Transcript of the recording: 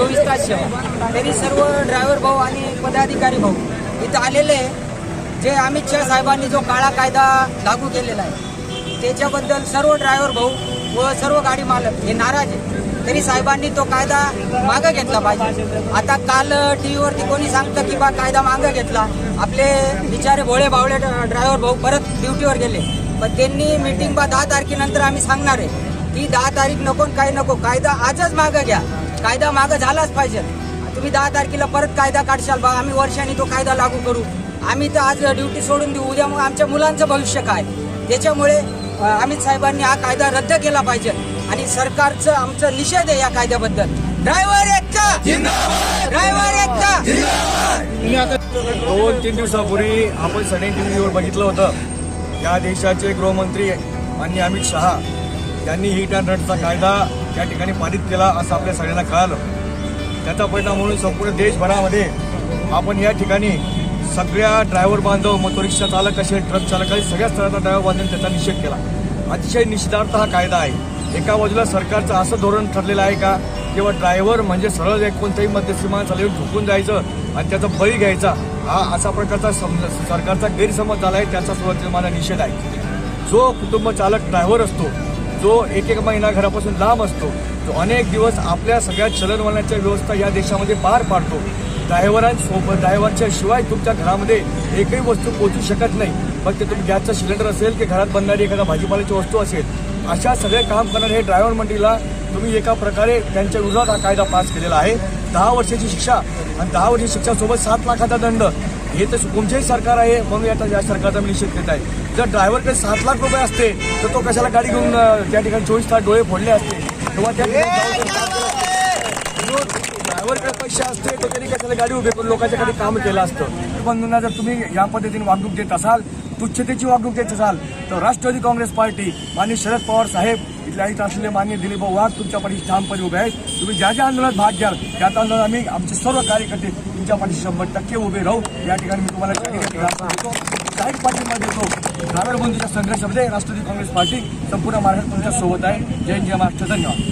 चोवीस समाजसेवा तरी सर्व ड्रायव्हर भाऊ आणि पदाधिकारी भाऊ इथं आलेले जे अमित शहा साहेबांनी जो काळा कायदा लागू केलेला आहे त्याच्याबद्दल सर्व ड्रायव्हर भाऊ व सर्व गाडी मालक हे नाराज आहे तरी साहेबांनी तो कायदा मागं घेतला पाहिजे. आता काल टी व्हीवरती कोणी सांगतं की बा कायदा मागं घेतला. आपले बिचारे भोळे बावळे ड्रायव्हर भाऊ परत ड्युटीवर गेले. पण त्यांनी मीटिंग बा दहा तारखेनंतर आम्ही सांगणार आहे ती दहा तारीख नको काही नको. कायदा आजच मागं घ्या. कायदा मागं झालाच पाहिजे. तुम्ही दहा तारखेला परत कायदा काढशाल बा आम्ही वर्षांनी तो कायदा लागू करू. आम्ही तर आज ड्युटी सोडून देऊ उद्या मग आमच्या मुलांचं भविष्य काय? त्याच्यामुळे अमित साहेबांनी हा कायदा रद्द केला पाहिजे आणि सरकारचं आमचं निषेध आहे या कायद्याबद्दल. ड्रायव्हर एकटा! ड्रायव्हर एकटा! दोन तीन दिवसापूर्वी आपण सडे टीव्हीवर बघितलं होतं. या देशाचे गृहमंत्री माननीय अमित शहा यांनी हिट अँड रनचा कायदा या ठिकाणी पारित केला असं आपल्या सगळ्यांना कळालं. त्याचा परिणाम म्हणून संपूर्ण देशभरामध्ये आपण या ठिकाणी सगळ्या ड्रायव्हर बांधव मोटो रिक्षा चालक असेल ट्रक चालक असेल सगळ्या स्तराचा ड्रायव्हर बांधून त्याचा निषेध केला. अतिशय निषेधार्थ हा कायदा आहे. एका बाजूला सरकारचं असं धोरण ठरलेलं आहे का? किंवा ड्रायव्हर म्हणजे सरळ एक कोणत्याही मध्यसीमा चालवून झुकून जायचं आणि त्याचा बळी घ्यायचा हा असा प्रकारचा समज सरकारचा गैरसमज झाला आहे त्याचा सुरुवातीला मला निषेध आहे. जो कुटुंब चालक ड्रायव्हर असतो जो एक एक महिना घरापासून लांब असतो तो अनेक दिवस आपल्या सगळ्या चलनवलनाच्या व्यवस्था या देशामध्ये पार पाडतो. ड्रायव्हरांसोबत ड्रायव्हरच्या शिवाय तुमच्या घरामध्ये एकही वस्तू पोहोचू शकत नाही. मग ते तुम्ही गॅसचा सिलेंडर असेल की घरात बनणारी एखादा भाजीपाल्याची वस्तू असेल अशा सगळे काम करणारे हे ड्रायव्हर मंडळीला तुम्ही एका प्रकारे त्यांच्या विरोधात हा कायदा पास केलेला आहे. दहा वर्षाची शिक्षा आणि दहा वर्षाची शिक्षासोबत सात लाखाचा दंड. हे तर कोणतेही सरकार आहे म्हणून आता या सरकारचा मी निषेध करत आहे. जर ड्रायव्हरकडे सात लाख रुपये असते तर तो कशाला गाडी घेऊन त्या ठिकाणी चोवीस तास डोळे फोडले असते? किंवा त्या ठिकाणी ड्रायव्हरकडे पैसे असते तर त्यांनी कशाला गाडी उभी करून लोकांच्याकडे काम केलं असतं? बंधूंना जर तुम्ही या पद्धतीने वागणूक देत असाल तुच्छतेची वागणूक देत असाल तर राष्ट्रवादी काँग्रेस पार्टी माननीय शरद पवार साहेब इथल्या इथं असलेले मान्य दिलीप वाघ तुमच्या पाठीशी ठामपणे उभे आहेत. तुम्ही ज्या ज्या आंदोलनात भाग घ्याल त्या आंदोलनात आम्ही आमचे सर्व कार्यकर्ते तुमच्या पाठीशी शंभर टक्के उभे राहू. या ठिकाणी मी तुम्हाला त्या देतो. जाहीर पाठिंबा देतो ग्रामीण बंधूच्या संघर्षामध्ये राष्ट्रवादी काँग्रेस पार्टी संपूर्ण महाराष्ट्र तुमच्यासोबत आहे. जय जय महाराष्ट्र. धन्यवाद.